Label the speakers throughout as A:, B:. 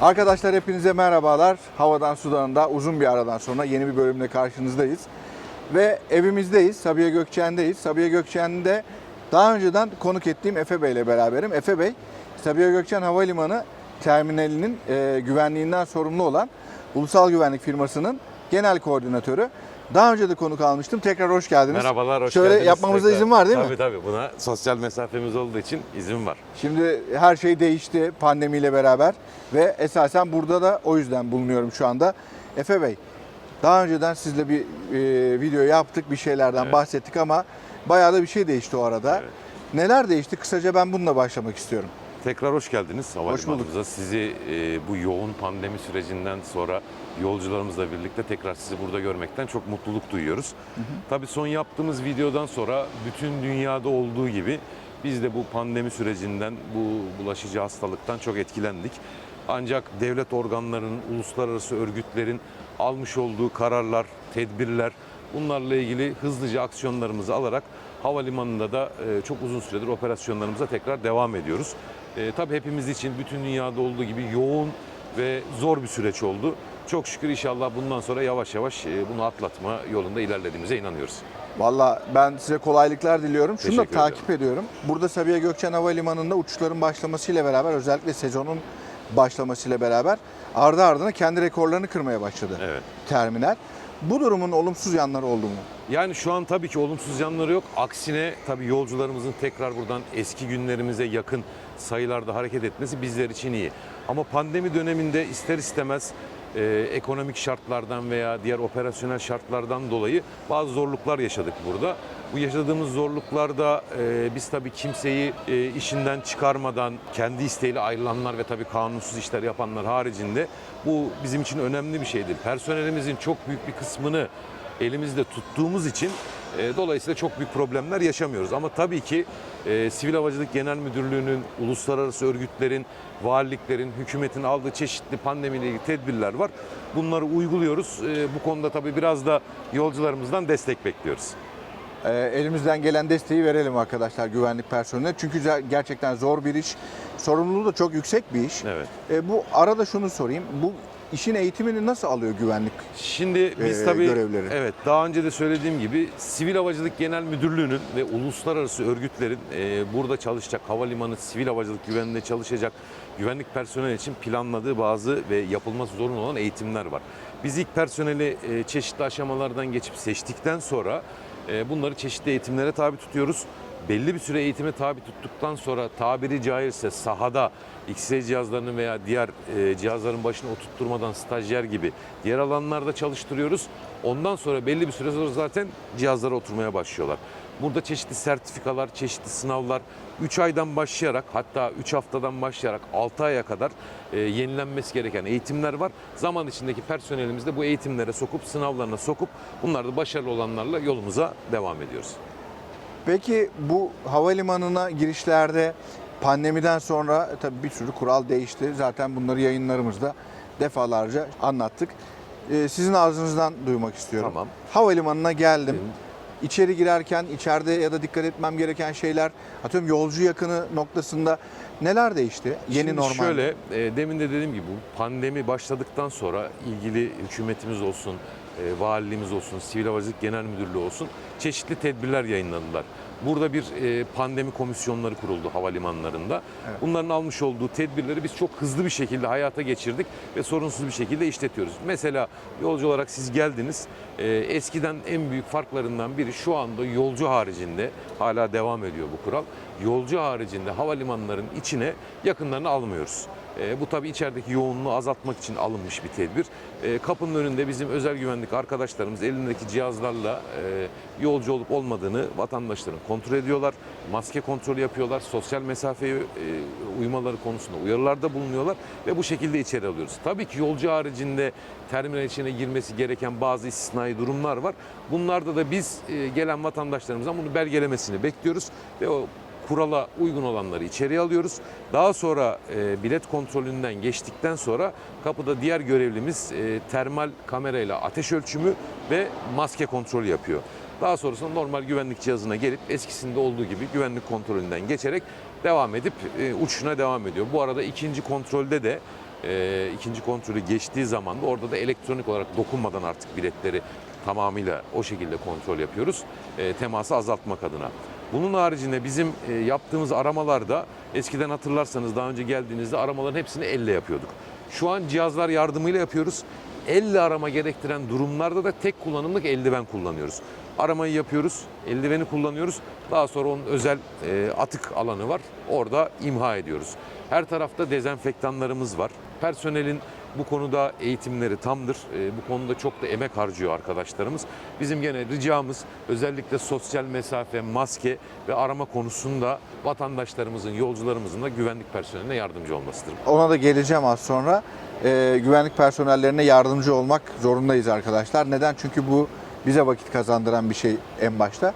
A: Arkadaşlar hepinize merhabalar. Havadan sudan da uzun bir aradan sonra yeni bir bölümle karşınızdayız. Ve evimizdeyiz. Sabiha Gökçen'deyiz. Sabiha Gökçen'de daha önceden konuk ettiğim Efe Bey ile beraberim. Efe Bey, Sabiha Gökçen Havalimanı terminalinin e, güvenliğinden sorumlu olan ulusal güvenlik firmasının genel koordinatörü. Daha önce de konuk almıştım. Tekrar hoş geldiniz.
B: Merhabalar, hoş
A: Şöyle
B: geldiniz.
A: yapmamıza
B: tekrar.
A: izin var değil mi?
B: Tabii tabii. Buna sosyal mesafemiz olduğu için izin var.
A: Şimdi her şey değişti pandemiyle beraber ve esasen burada da o yüzden bulunuyorum şu anda. Efe Bey, daha önceden sizle bir e, video yaptık, bir şeylerden
B: Evet.
A: bahsettik ama bayağı da bir şey değişti o arada.
B: Evet.
A: Neler değişti? Kısaca ben bununla başlamak istiyorum.
B: Tekrar hoş geldiniz havalimanımıza. Sizi e, bu yoğun pandemi sürecinden sonra yolcularımızla birlikte tekrar sizi burada görmekten çok mutluluk duyuyoruz. Tabii son yaptığımız videodan sonra bütün dünyada olduğu gibi biz de bu pandemi sürecinden, bu bulaşıcı hastalıktan çok etkilendik. Ancak devlet organlarının, uluslararası örgütlerin almış olduğu kararlar, tedbirler bunlarla ilgili hızlıca aksiyonlarımızı alarak havalimanında da e, çok uzun süredir operasyonlarımıza tekrar devam ediyoruz. E, tabii hepimiz için bütün dünyada olduğu gibi yoğun ve zor bir süreç oldu. Çok şükür inşallah bundan sonra yavaş yavaş e, bunu atlatma yolunda ilerlediğimize inanıyoruz.
A: Valla ben size kolaylıklar diliyorum. Şunu da
B: Teşekkür
A: takip ediyorum. Burada Sabiha Gökçen Havalimanı'nda uçuşların başlamasıyla beraber özellikle sezonun başlamasıyla beraber ardı ardına kendi rekorlarını kırmaya başladı
B: Evet.
A: terminal. Bu durumun olumsuz yanları oldu mu?
B: Yani şu an tabii ki olumsuz yanları yok. Aksine tabii yolcularımızın tekrar buradan eski günlerimize yakın sayılarda hareket etmesi bizler için iyi. Ama pandemi döneminde ister istemez e, ekonomik şartlardan veya diğer operasyonel şartlardan dolayı bazı zorluklar yaşadık burada. Bu yaşadığımız zorluklarda e, biz tabii kimseyi e, işinden çıkarmadan kendi isteğiyle ayrılanlar ve tabii kanunsuz işler yapanlar haricinde bu bizim için önemli bir şeydir. Personelimizin çok büyük bir kısmını elimizde tuttuğumuz için dolayısıyla çok büyük problemler yaşamıyoruz. Ama tabii ki e, Sivil Havacılık Genel Müdürlüğü'nün, uluslararası örgütlerin, valiliklerin, hükümetin aldığı çeşitli pandemiyle ilgili tedbirler var. Bunları uyguluyoruz. E, bu konuda tabii biraz da yolcularımızdan destek bekliyoruz.
A: Ee, elimizden gelen desteği verelim arkadaşlar güvenlik personeline. Çünkü ger- gerçekten zor bir iş. Sorumluluğu da çok yüksek bir iş.
B: Evet.
A: Ee, bu arada şunu sorayım. Bu işin eğitimini nasıl alıyor güvenlik?
B: Şimdi biz
A: e,
B: tabii
A: görevleri.
B: evet daha önce de söylediğim gibi Sivil Havacılık Genel Müdürlüğü'nün ve uluslararası örgütlerin e, burada çalışacak havalimanı sivil havacılık güvenliğinde çalışacak güvenlik personeli için planladığı bazı ve yapılması zorunlu olan eğitimler var. Biz ilk personeli e, çeşitli aşamalardan geçip seçtikten sonra e, bunları çeşitli eğitimlere tabi tutuyoruz. Belli bir süre eğitime tabi tuttuktan sonra tabiri caizse sahada X-ray cihazlarının veya diğer e, cihazların başına oturtturmadan stajyer gibi diğer alanlarda çalıştırıyoruz. Ondan sonra belli bir süre sonra zaten cihazlara oturmaya başlıyorlar. Burada çeşitli sertifikalar, çeşitli sınavlar 3 aydan başlayarak hatta 3 haftadan başlayarak 6 aya kadar e, yenilenmesi gereken eğitimler var. Zaman içindeki personelimizi de bu eğitimlere sokup sınavlarına sokup bunlarda başarılı olanlarla yolumuza devam ediyoruz.
A: Peki bu havalimanına girişlerde pandemiden sonra e, tabii bir sürü kural değişti. Zaten bunları yayınlarımızda defalarca anlattık. Ee, sizin ağzınızdan duymak istiyorum.
B: Tamam.
A: Havalimanına geldim.
B: Benim-
A: İçeri girerken içeride ya da dikkat etmem gereken şeyler atıyorum yolcu yakını noktasında neler değişti? Yeni
B: Şimdi
A: normal.
B: şöyle, e, demin de dediğim gibi bu pandemi başladıktan sonra ilgili hükümetimiz olsun, e, valiliğimiz olsun, Sivil Havacılık Genel Müdürlüğü olsun çeşitli tedbirler yayınladılar. Burada bir e, pandemi komisyonları kuruldu havalimanlarında.
A: Evet.
B: Bunların almış olduğu tedbirleri biz çok hızlı bir şekilde hayata geçirdik ve sorunsuz bir şekilde işletiyoruz. Mesela yolcu olarak siz geldiniz. E, eskiden en büyük farklarından biri şu anda yolcu haricinde hala devam ediyor bu kural. Yolcu haricinde havalimanların içine yakınlarını almıyoruz. E, bu tabii içerideki yoğunluğu azaltmak için alınmış bir tedbir. E, kapının önünde bizim özel güvenlik arkadaşlarımız elindeki cihazlarla e, yolcu olup olmadığını vatandaşların kontrol ediyorlar. Maske kontrolü yapıyorlar. Sosyal mesafeye e, uymaları konusunda uyarılarda bulunuyorlar ve bu şekilde içeri alıyoruz. Tabii ki yolcu haricinde terminal içine girmesi gereken bazı istisnai durumlar var. Bunlarda da biz e, gelen vatandaşlarımızdan bunu belgelemesini bekliyoruz ve o kurala uygun olanları içeriye alıyoruz. Daha sonra e, bilet kontrolünden geçtikten sonra kapıda diğer görevlimiz e, termal kamerayla ateş ölçümü ve maske kontrolü yapıyor. Daha sonrasında normal güvenlik cihazına gelip eskisinde olduğu gibi güvenlik kontrolünden geçerek devam edip e, uçuşuna devam ediyor. Bu arada ikinci kontrolde de e, ikinci kontrolü geçtiği zaman da orada da elektronik olarak dokunmadan artık biletleri tamamıyla o şekilde kontrol yapıyoruz. E, teması azaltmak adına. Bunun haricinde bizim e, yaptığımız aramalarda eskiden hatırlarsanız daha önce geldiğinizde aramaların hepsini elle yapıyorduk. Şu an cihazlar yardımıyla yapıyoruz. Elle arama gerektiren durumlarda da tek kullanımlık eldiven kullanıyoruz. Aramayı yapıyoruz, eldiveni kullanıyoruz. Daha sonra onun özel e, atık alanı var. Orada imha ediyoruz. Her tarafta dezenfektanlarımız var. Personelin bu konuda eğitimleri tamdır. E, bu konuda çok da emek harcıyor arkadaşlarımız. Bizim gene ricamız özellikle sosyal mesafe, maske ve arama konusunda vatandaşlarımızın, yolcularımızın da güvenlik personeline yardımcı olmasıdır.
A: Ona da geleceğim az sonra. Ee, güvenlik personellerine yardımcı olmak zorundayız arkadaşlar. Neden? Çünkü bu bize vakit kazandıran bir şey en başta.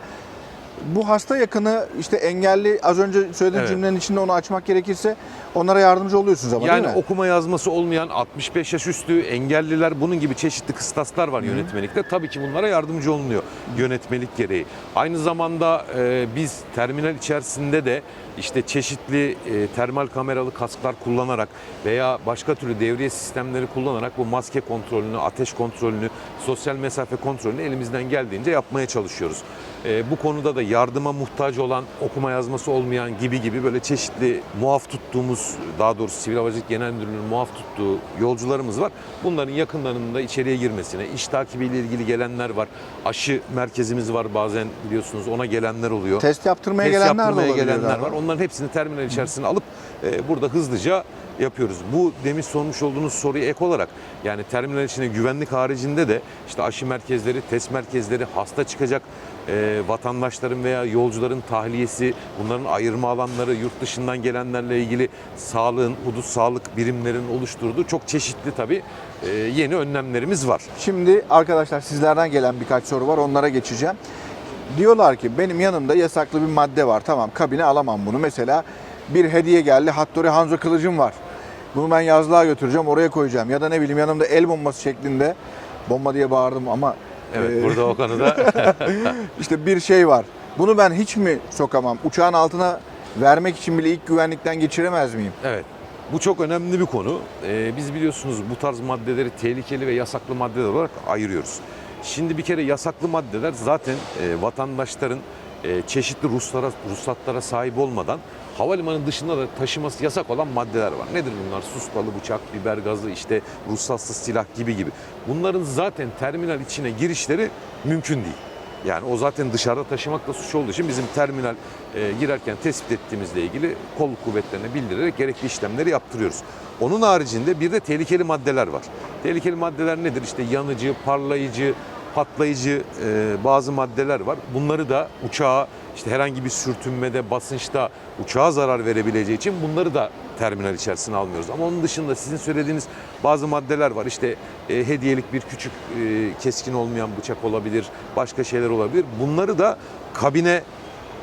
A: Bu hasta yakını işte engelli az önce söylediğim
B: Evet.
A: cümlenin içinde onu açmak gerekirse onlara yardımcı oluyorsunuz ama
B: Yani
A: değil mi?
B: okuma yazması olmayan 65 yaş üstü engelliler bunun gibi çeşitli kıstaslar var yönetmelikte. Tabii ki bunlara yardımcı olunuyor yönetmelik gereği. Aynı zamanda e, biz terminal içerisinde de işte çeşitli e, termal kameralı kasklar kullanarak veya başka türlü devriye sistemleri kullanarak bu maske kontrolünü, ateş kontrolünü, sosyal mesafe kontrolünü elimizden geldiğince yapmaya çalışıyoruz. E, bu konuda da yardıma muhtaç olan, okuma yazması olmayan gibi gibi böyle çeşitli muaf tuttuğumuz, daha doğrusu Sivil Havacılık Genel Müdürlüğü'nün muaf tuttuğu yolcularımız var. Bunların yakınlarının da içeriye girmesine, iş takibiyle ilgili gelenler var. Aşı merkezimiz var bazen biliyorsunuz ona gelenler oluyor.
A: Test yaptırmaya
B: Test
A: gelenler
B: yaptırmaya gelenler var. Onların hepsini terminal içerisine alıp e, burada hızlıca yapıyoruz. Bu demiş sormuş olduğunuz soruya ek olarak yani terminal içinde güvenlik haricinde de işte aşı merkezleri, test merkezleri, hasta çıkacak e, vatandaşların veya yolcuların tahliyesi, bunların ayırma alanları, yurt dışından gelenlerle ilgili sağlığın, hudut sağlık birimlerinin oluşturduğu çok çeşitli tabii e, yeni önlemlerimiz var.
A: Şimdi arkadaşlar sizlerden gelen birkaç soru var onlara geçeceğim. Diyorlar ki benim yanımda yasaklı bir madde var. Tamam kabine alamam bunu. Mesela bir hediye geldi. Hattori Hanzo kılıcım var. Bunu ben yazlığa götüreceğim oraya koyacağım. Ya da ne bileyim yanımda el bombası şeklinde bomba diye bağırdım ama
B: Evet
A: e,
B: burada o konuda
A: işte bir şey var. Bunu ben hiç mi sokamam? Uçağın altına vermek için bile ilk güvenlikten geçiremez miyim?
B: Evet. Bu çok önemli bir konu. Ee, biz biliyorsunuz bu tarz maddeleri tehlikeli ve yasaklı maddeler olarak ayırıyoruz. Şimdi bir kere yasaklı maddeler zaten e, vatandaşların e, çeşitli ruhsara, ruhsatlara sahip olmadan havalimanı dışında da taşıması yasak olan maddeler var. Nedir bunlar? Suspalı bıçak, biber gazı, işte ruhsatsız silah gibi gibi. Bunların zaten terminal içine girişleri mümkün değil. Yani o zaten dışarıda taşımakla suç olduğu için bizim terminal e, girerken tespit ettiğimizle ilgili kolluk kuvvetlerine bildirerek gerekli işlemleri yaptırıyoruz. Onun haricinde bir de tehlikeli maddeler var. Tehlikeli maddeler nedir? İşte yanıcı, parlayıcı, patlayıcı e, bazı maddeler var. Bunları da uçağa işte herhangi bir sürtünmede, basınçta uçağa zarar verebileceği için bunları da terminal içerisine almıyoruz. Ama onun dışında sizin söylediğiniz bazı maddeler var. İşte e, hediyelik bir küçük e, keskin olmayan bıçak olabilir, başka şeyler olabilir. Bunları da kabine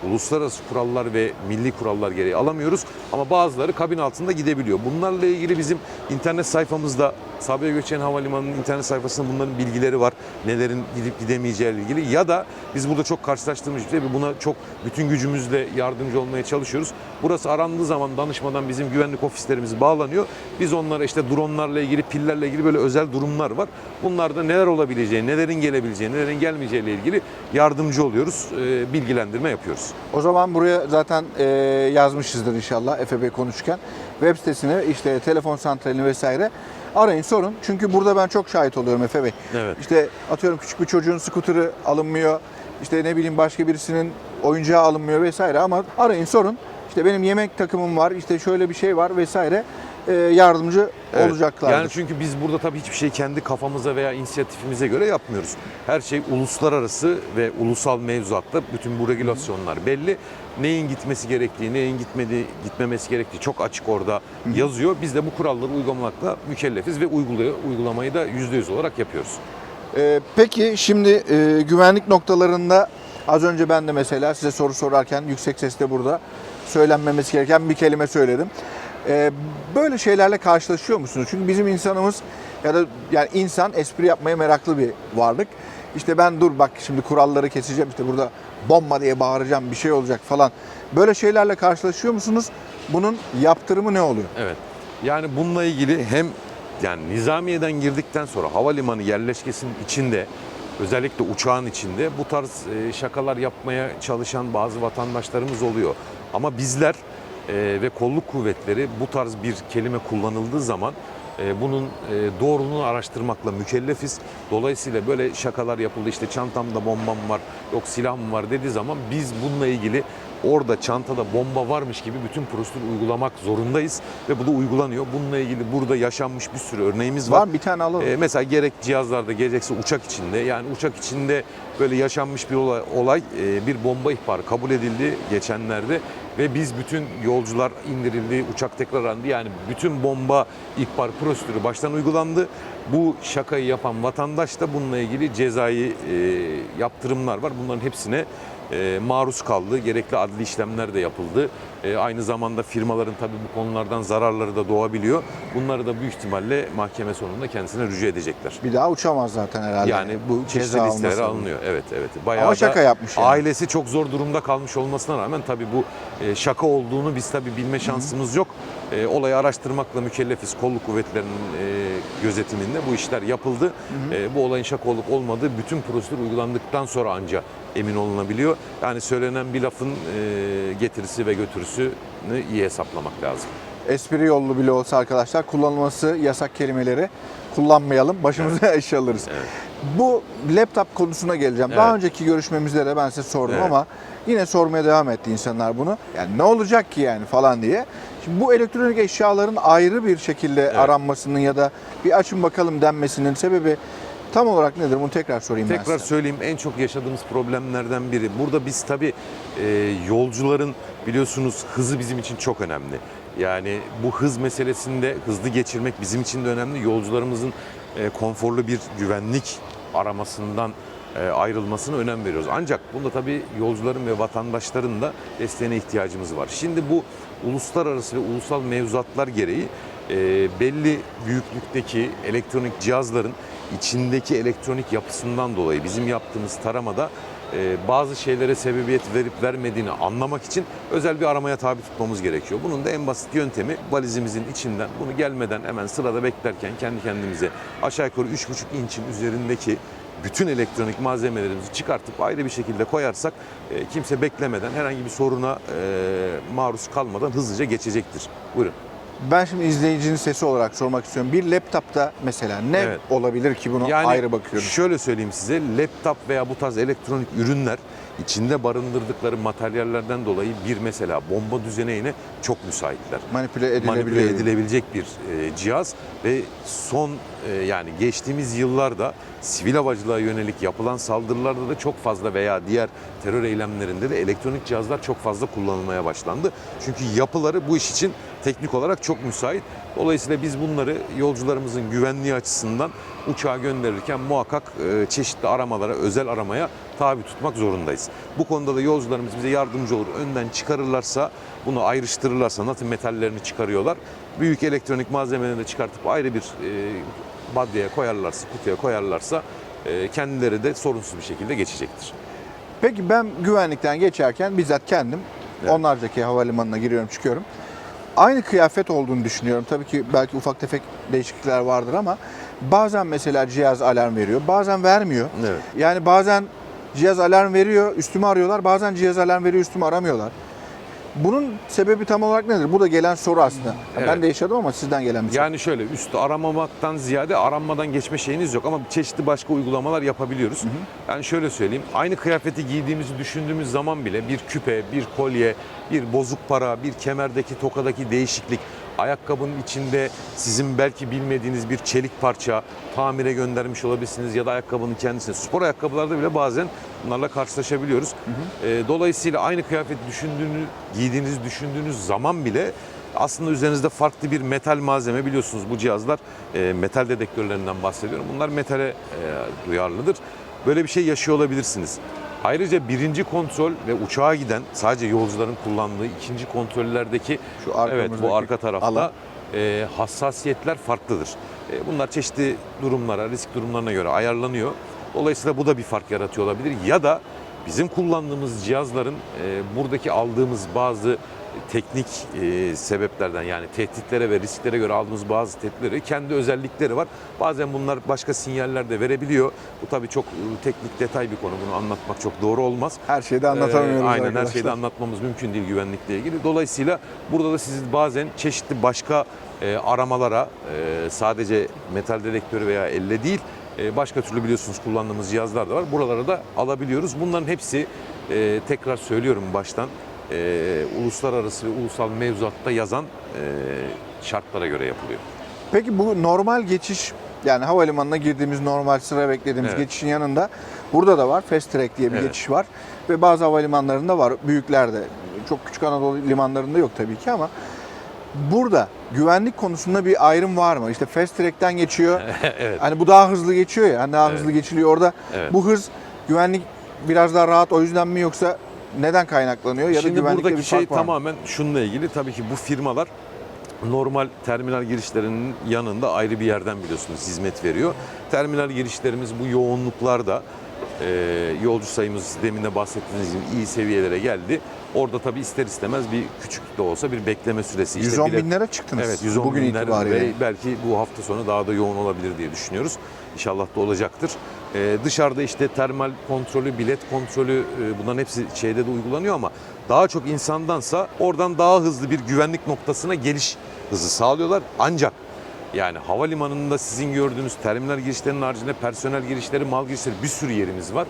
B: uluslararası kurallar ve milli kurallar gereği alamıyoruz ama bazıları kabin altında gidebiliyor. Bunlarla ilgili bizim internet sayfamızda Sabiha Gökçen Havalimanı'nın internet sayfasında bunların bilgileri var. Nelerin gidip gidemeyeceği ile ilgili ya da biz burada çok karşılaştığımız bir şey buna çok bütün gücümüzle yardımcı olmaya çalışıyoruz. Burası arandığı zaman danışmadan bizim güvenlik ofislerimiz bağlanıyor. Biz onlara işte dronlarla ilgili, pillerle ilgili böyle özel durumlar var. Bunlarda neler olabileceği, nelerin gelebileceği, nelerin gelmeyeceği ile ilgili yardımcı oluyoruz, e, bilgilendirme yapıyoruz.
A: O zaman buraya zaten e, yazmışızdır inşallah FB konuşurken. Web sitesini işte telefon santralini vesaire arayın sorun. Çünkü burada ben çok şahit oluyorum Efe Bey.
B: Evet.
A: İşte atıyorum küçük bir çocuğun skuturu alınmıyor. İşte ne bileyim başka birisinin oyuncağı alınmıyor vesaire ama arayın sorun. İşte benim yemek takımım var, işte şöyle bir şey var vesaire yardımcı
B: Evet.
A: olacaklardır.
B: Yani çünkü biz burada tabii hiçbir şeyi kendi kafamıza veya inisiyatifimize göre yapmıyoruz. Her şey uluslararası ve ulusal mevzuatta bütün bu regülasyonlar belli. Neyin gitmesi gerektiği, neyin gitmedi, gitmemesi gerektiği çok açık orada yazıyor. Biz de bu kuralları uygulamakla mükellefiz ve uygulamayı da %100 olarak yapıyoruz.
A: Ee, peki şimdi e, güvenlik noktalarında az önce ben de mesela size soru sorarken yüksek sesle burada söylenmemesi gereken bir kelime söyledim. Ee, böyle şeylerle karşılaşıyor musunuz? Çünkü bizim insanımız ya da yani insan espri yapmaya meraklı bir varlık. İşte ben dur bak şimdi kuralları keseceğim işte burada bomba diye bağıracağım bir şey olacak falan. Böyle şeylerle karşılaşıyor musunuz? Bunun yaptırımı ne oluyor?
B: Evet. Yani bununla ilgili hem yani Nizamiye'den girdikten sonra havalimanı yerleşkesinin içinde özellikle uçağın içinde bu tarz e, şakalar yapmaya çalışan bazı vatandaşlarımız oluyor. Ama bizler ve kolluk kuvvetleri bu tarz bir kelime kullanıldığı zaman e, bunun e, doğruluğunu araştırmakla mükellefiz. Dolayısıyla böyle şakalar yapıldı işte çantamda bombam var yok silahım var dediği zaman biz bununla ilgili orada çantada bomba varmış gibi bütün prosedür uygulamak zorundayız ve bu da uygulanıyor. Bununla ilgili burada yaşanmış bir sürü örneğimiz var.
A: Var bir tane alalım.
B: Ee, mesela gerek cihazlarda gerekse uçak içinde yani uçak içinde böyle yaşanmış bir olay, olay e, bir bomba ihbarı kabul edildi geçenlerde ve biz bütün yolcular indirildi, uçak tekrar alındı. Yani bütün bomba ihbar prosedürü baştan uygulandı. Bu şakayı yapan vatandaş da bununla ilgili cezai e, yaptırımlar var. Bunların hepsine e, maruz kaldı. Gerekli adli işlemler de yapıldı. E, aynı zamanda firmaların tabii bu konulardan zararları da doğabiliyor. Bunları da büyük ihtimalle mahkeme sonunda kendisine rücu edecekler.
A: Bir daha uçamaz zaten herhalde.
B: Yani bu çeşitli listelere alınıyor. Evet evet. Bayağı
A: Ama şaka yapmış yani.
B: Ailesi çok zor durumda kalmış olmasına rağmen tabii bu e, şaka olduğunu biz tabii bilme şansımız yok. E, olayı araştırmakla mükellefiz. Kolluk kuvvetlerinin e, gözetiminde bu işler yapıldı. E, bu olayın şaka olup olmadığı bütün prosedür uygulandıktan sonra anca emin olunabiliyor. Yani söylenen bir lafın e, getirisi ve götürüsünü iyi hesaplamak lazım.
A: Espri yollu bile olsa arkadaşlar kullanılması yasak kelimeleri kullanmayalım. Başımıza iş alırız.
B: Evet.
A: Bu laptop konusuna geleceğim. Daha
B: Evet.
A: önceki görüşmemizde de ben size sordum
B: Evet.
A: ama yine sormaya devam etti insanlar bunu. Yani ne olacak ki yani falan diye. Şimdi bu elektronik eşyaların ayrı bir şekilde
B: Evet.
A: aranmasının ya da bir açın bakalım denmesinin sebebi tam olarak nedir? Bunu tekrar sorayım ben
B: Tekrar söyleyeyim en çok yaşadığımız problemlerden biri. Burada biz tabii e, yolcuların biliyorsunuz hızı bizim için çok önemli. Yani bu hız meselesinde hızlı geçirmek bizim için de önemli. Yolcularımızın e, konforlu bir güvenlik aramasından ayrılmasına önem veriyoruz. Ancak bunda tabii yolcuların ve vatandaşların da desteğine ihtiyacımız var. Şimdi bu uluslararası ve ulusal mevzuatlar gereği e, belli büyüklükteki elektronik cihazların içindeki elektronik yapısından dolayı bizim yaptığımız taramada e, bazı şeylere sebebiyet verip vermediğini anlamak için özel bir aramaya tabi tutmamız gerekiyor. Bunun da en basit yöntemi valizimizin içinden bunu gelmeden hemen sırada beklerken kendi kendimize aşağı yukarı 3,5 inçin üzerindeki bütün elektronik malzemelerimizi çıkartıp ayrı bir şekilde koyarsak e, kimse beklemeden herhangi bir soruna e, maruz kalmadan hızlıca geçecektir. Buyurun.
A: Ben şimdi izleyicinin sesi olarak sormak istiyorum. Bir laptopta mesela ne
B: Evet.
A: olabilir ki bunu ayrı bakıyorum.
B: Şöyle söyleyeyim size, laptop veya bu tarz elektronik ürünler içinde barındırdıkları materyallerden dolayı bir mesela bomba düzeneyine çok müsaitler.
A: Manipüle edilebilir.
B: Manipüle edilebilecek bir e, cihaz ve son e, yani geçtiğimiz yıllarda sivil havacılığa yönelik yapılan saldırılarda da çok fazla veya diğer terör eylemlerinde de elektronik cihazlar çok fazla kullanılmaya başlandı. Çünkü yapıları bu iş için teknik olarak çok müsait. Dolayısıyla biz bunları yolcularımızın güvenliği açısından uçağa gönderirken muhakkak e, çeşitli aramalara, özel aramaya tabi tutmak zorundayız. Bu konuda da yolcularımız bize yardımcı olur. Önden çıkarırlarsa, bunu ayrıştırırlarsa, natı metallerini çıkarıyorlar. Büyük elektronik malzemelerini de çıkartıp ayrı bir e, badyeye koyarlarsa, kutuya koyarlarsa e, kendileri de sorunsuz bir şekilde geçecektir.
A: Peki ben güvenlikten geçerken bizzat kendim
B: Evet.
A: onlarcaki havalimanına giriyorum çıkıyorum. Aynı kıyafet olduğunu düşünüyorum. Tabii ki belki ufak tefek değişiklikler vardır ama bazen mesela cihaz alarm veriyor, bazen vermiyor.
B: Evet.
A: Yani bazen cihaz alarm veriyor, üstümü arıyorlar. Bazen cihaz alarm veriyor, üstümü aramıyorlar. Bunun sebebi tam olarak nedir? Bu da gelen soru aslında. Ben
B: Evet.
A: de yaşadım ama sizden gelen bir soru.
B: Yani şöyle üstü aramamaktan ziyade aranmadan geçme şeyiniz yok ama çeşitli başka uygulamalar yapabiliyoruz. Yani şöyle söyleyeyim aynı kıyafeti giydiğimizi düşündüğümüz zaman bile bir küpe, bir kolye, bir bozuk para, bir kemerdeki tokadaki değişiklik, ayakkabının içinde sizin belki bilmediğiniz bir çelik parça tamire göndermiş olabilirsiniz ya da ayakkabının kendisine. Spor ayakkabılarda bile bazen bunlarla karşılaşabiliyoruz. Ee, dolayısıyla aynı kıyafeti düşündüğünü, giydiğinizi düşündüğünüz zaman bile aslında üzerinizde farklı bir metal malzeme biliyorsunuz bu cihazlar e, metal dedektörlerinden bahsediyorum. Bunlar metale e, duyarlıdır. Böyle bir şey yaşıyor olabilirsiniz. Ayrıca birinci kontrol ve uçağa giden sadece yolcuların kullandığı ikinci kontrollerdeki
A: Şu
B: evet bu arka tarafta
A: alan.
B: e, hassasiyetler farklıdır. E, bunlar çeşitli durumlara, risk durumlarına göre ayarlanıyor. Dolayısıyla bu da bir fark yaratıyor olabilir. Ya da Bizim kullandığımız cihazların e, buradaki aldığımız bazı teknik e, sebeplerden yani tehditlere ve risklere göre aldığımız bazı tehditleri kendi özellikleri var. Bazen bunlar başka sinyaller de verebiliyor. Bu tabii çok e, teknik detay bir konu. Bunu anlatmak çok doğru olmaz.
A: Her şeyi de anlatamıyoruz
B: Ee, aynen her
A: arkadaşlar.
B: şeyi de anlatmamız mümkün değil güvenlikle ilgili. Dolayısıyla burada da siz bazen çeşitli başka e, aramalara e, sadece metal dedektörü veya elle değil başka türlü biliyorsunuz kullandığımız cihazlar da var. Buralara da alabiliyoruz. Bunların hepsi e, tekrar söylüyorum baştan e, uluslararası ve ulusal mevzuatta yazan e, şartlara göre yapılıyor.
A: Peki bu normal geçiş yani havalimanına girdiğimiz normal sıra beklediğimiz
B: Evet.
A: geçişin yanında burada da var Fast Track diye bir
B: Evet.
A: geçiş var ve bazı havalimanlarında var büyüklerde çok küçük Anadolu limanlarında yok tabii ki ama burada güvenlik konusunda bir ayrım var mı? İşte Fast Track'ten geçiyor.
B: evet.
A: Hani bu daha hızlı geçiyor ya. Hani daha
B: Evet.
A: hızlı geçiliyor orada.
B: Evet.
A: Bu hız güvenlik biraz daha rahat o yüzden mi yoksa neden kaynaklanıyor ya da
B: Şimdi
A: güvenlikte
B: buradaki
A: bir
B: şey
A: var mı?
B: tamamen şununla ilgili. Tabii ki bu firmalar normal terminal girişlerinin yanında ayrı bir yerden biliyorsunuz hizmet veriyor. Terminal girişlerimiz bu yoğunluklarda e, yolcu sayımız demin de bahsettiğiniz gibi iyi seviyelere geldi. Orada tabii ister istemez bir küçük de olsa bir bekleme süresi. İşte
A: 110
B: bilet-
A: binlere çıktınız
B: Evet 110
A: bugün
B: binler
A: itibariyle.
B: ve belki bu hafta sonu daha da yoğun olabilir diye düşünüyoruz. İnşallah da olacaktır. Ee, dışarıda işte termal kontrolü, bilet kontrolü e, bunların hepsi şeyde de uygulanıyor ama daha çok insandansa oradan daha hızlı bir güvenlik noktasına geliş hızı sağlıyorlar. Ancak yani havalimanında sizin gördüğünüz terminal girişlerinin haricinde personel girişleri, mal girişleri bir sürü yerimiz var.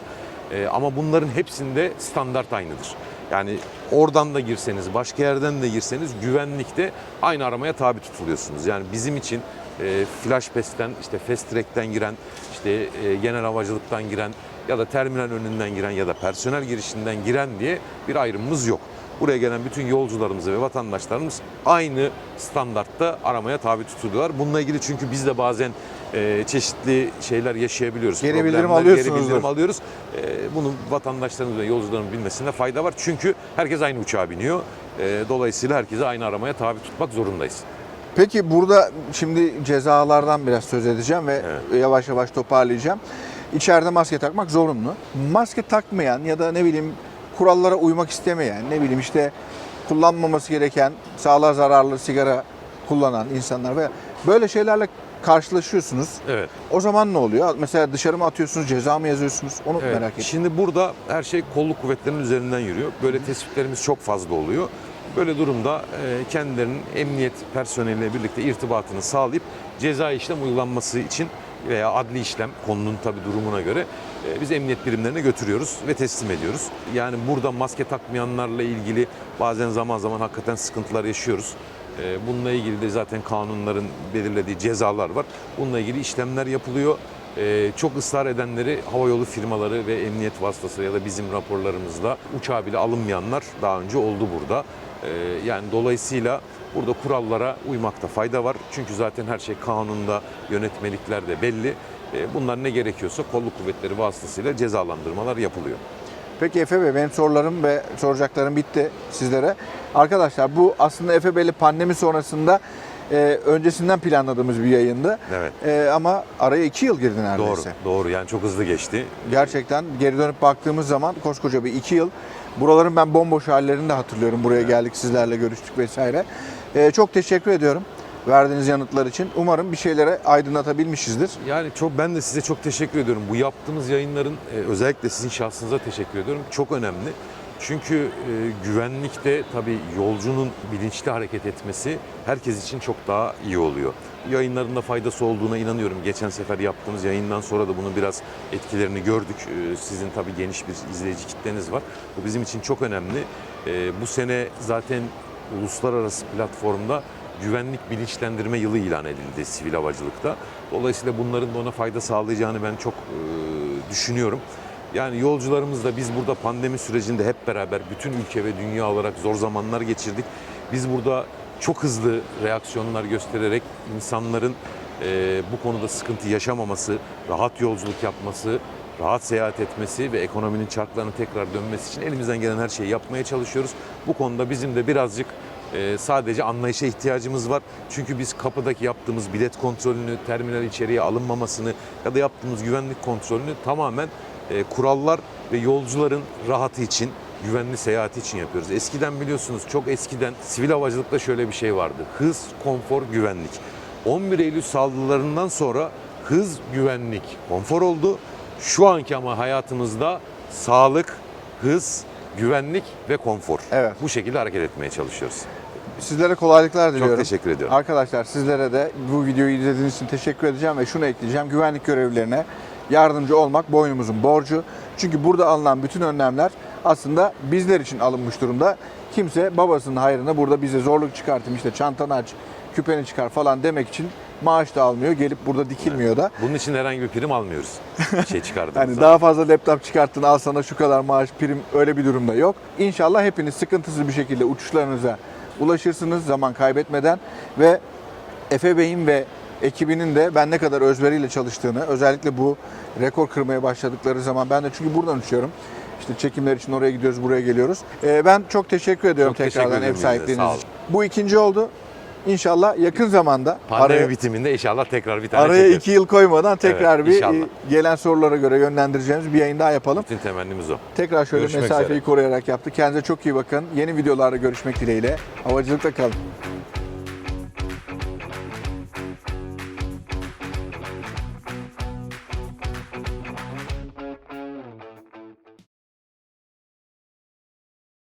B: Ee, ama bunların hepsinde standart aynıdır. Yani oradan da girseniz, başka yerden de girseniz güvenlikte aynı aramaya tabi tutuluyorsunuz. Yani bizim için e, Flash Pass'ten, işte Fast Track'ten giren, işte e, genel havacılıktan giren ya da terminal önünden giren ya da personel girişinden giren diye bir ayrımımız yok. Buraya gelen bütün yolcularımız ve vatandaşlarımız aynı standartta aramaya tabi tutuluyorlar. Bununla ilgili çünkü biz de bazen e, çeşitli şeyler yaşayabiliyoruz.
A: Geri bildirim alıyorsunuzdur.
B: Geri bildirim alıyoruz. E, bunu vatandaşlarımız ve yolcuların bilmesinde fayda var. Çünkü herkes aynı uçağa biniyor. E, dolayısıyla herkese aynı aramaya tabi tutmak zorundayız.
A: Peki burada şimdi cezalardan biraz söz edeceğim ve
B: Evet.
A: yavaş yavaş toparlayacağım. İçeride maske takmak zorunlu. Maske takmayan ya da ne bileyim kurallara uymak istemeyen, ne bileyim işte kullanmaması gereken sağlığa zararlı sigara kullanan insanlar ve böyle şeylerle karşılaşıyorsunuz.
B: Evet.
A: O zaman ne oluyor? Mesela dışarı mı atıyorsunuz, ceza mı yazıyorsunuz? Onu
B: Evet.
A: merak ettim.
B: Şimdi burada her şey kolluk kuvvetlerinin üzerinden yürüyor. Böyle tespitlerimiz çok fazla oluyor. Böyle durumda e, kendilerinin emniyet personeliyle birlikte irtibatını sağlayıp ceza işlem uygulanması için veya adli işlem konunun tabi durumuna göre e, biz emniyet birimlerine götürüyoruz ve teslim ediyoruz. Yani burada maske takmayanlarla ilgili bazen zaman zaman hakikaten sıkıntılar yaşıyoruz. E, Bununla ilgili de zaten kanunların belirlediği cezalar var. Bununla ilgili işlemler yapılıyor. Ee, çok ısrar edenleri havayolu firmaları ve emniyet vasıtası ya da bizim raporlarımızda uçağa bile alınmayanlar daha önce oldu burada. Ee, yani dolayısıyla burada kurallara uymakta fayda var. Çünkü zaten her şey kanunda, yönetmeliklerde belli. Ee, bunlar ne gerekiyorsa kolluk kuvvetleri vasıtasıyla cezalandırmalar yapılıyor.
A: Peki Efe Bey benim sorularım ve soracaklarım bitti sizlere. Arkadaşlar bu aslında Efe Bey'le pandemi sonrasında e, öncesinden planladığımız bir yayındı.
B: Evet.
A: E, ama araya iki yıl girdi
B: Doğru,
A: neredeyse.
B: doğru. Yani çok hızlı geçti.
A: Gerçekten geri dönüp baktığımız zaman koskoca bir iki yıl. Buraların ben bomboş hallerini de hatırlıyorum. Buraya geldik sizlerle görüştük vesaire. E, çok teşekkür ediyorum verdiğiniz yanıtlar için. Umarım bir şeylere aydınlatabilmişizdir.
B: Yani çok ben de size çok teşekkür ediyorum. Bu yaptığımız yayınların e, özellikle sizin şahsınıza teşekkür ediyorum. Çok önemli. Çünkü e, güvenlikte tabii yolcunun bilinçli hareket etmesi herkes için çok daha iyi oluyor. Yayınların da faydası olduğuna inanıyorum. Geçen sefer yaptığımız yayından sonra da bunu biraz etkilerini gördük. E, sizin tabii geniş bir izleyici kitleniz var. Bu bizim için çok önemli. E, bu sene zaten uluslararası platformda güvenlik bilinçlendirme yılı ilan edildi sivil havacılıkta. Dolayısıyla bunların da ona fayda sağlayacağını ben çok e, düşünüyorum. Yani yolcularımız da biz burada pandemi sürecinde hep beraber bütün ülke ve dünya olarak zor zamanlar geçirdik. Biz burada çok hızlı reaksiyonlar göstererek insanların e, bu konuda sıkıntı yaşamaması, rahat yolculuk yapması, rahat seyahat etmesi ve ekonominin çarklarının tekrar dönmesi için elimizden gelen her şeyi yapmaya çalışıyoruz. Bu konuda bizim de birazcık e, sadece anlayışa ihtiyacımız var. Çünkü biz kapıdaki yaptığımız bilet kontrolünü, terminal içeriye alınmamasını ya da yaptığımız güvenlik kontrolünü tamamen e, kurallar ve yolcuların rahatı için, güvenli seyahati için yapıyoruz. Eskiden biliyorsunuz çok eskiden sivil havacılıkta şöyle bir şey vardı. Hız, konfor, güvenlik. 11 Eylül saldırılarından sonra hız, güvenlik, konfor oldu. Şu anki ama hayatımızda sağlık, hız, güvenlik ve konfor.
A: Evet.
B: Bu şekilde hareket etmeye çalışıyoruz.
A: Sizlere kolaylıklar diliyorum.
B: Çok teşekkür ediyorum.
A: Arkadaşlar sizlere de bu videoyu izlediğiniz için teşekkür edeceğim ve şunu ekleyeceğim. Güvenlik görevlilerine yardımcı olmak boynumuzun borcu. Çünkü burada alınan bütün önlemler aslında bizler için alınmış durumda. Kimse babasının hayrına burada bize zorluk çıkartayım işte çantanı aç, küpeni çıkar falan demek için maaş da almıyor. Gelip burada dikilmiyor da.
B: Bunun için herhangi bir prim almıyoruz. Şey çıkardığımızda.
A: Hani daha fazla laptop çıkarttın al sana şu kadar maaş prim öyle bir durumda yok. İnşallah hepiniz sıkıntısız bir şekilde uçuşlarınıza ulaşırsınız zaman kaybetmeden ve Efe Bey'in ve ekibinin de ben ne kadar özveriyle çalıştığını özellikle bu rekor kırmaya başladıkları zaman ben de çünkü buradan uçuyorum. İşte çekimler için oraya gidiyoruz, buraya geliyoruz. Ee, ben çok teşekkür ediyorum
B: Çok teşekkür
A: tekrardan ev sahipliğiniz için. Bu ikinci oldu. İnşallah yakın zamanda
B: Pandemi
A: araya-
B: bitiminde inşallah tekrar bir tane
A: Araya
B: çekeriz.
A: iki yıl koymadan tekrar
B: Evet,
A: bir
B: inşallah.
A: gelen sorulara göre yönlendireceğimiz bir yayın daha yapalım.
B: Bütün temennimiz o.
A: Tekrar şöyle
B: Görüşmek
A: mesafeyi
B: üzere.
A: koruyarak yaptık. Kendinize çok iyi bakın. Yeni videolarda görüşmek dileğiyle. Havacılıkta kalın.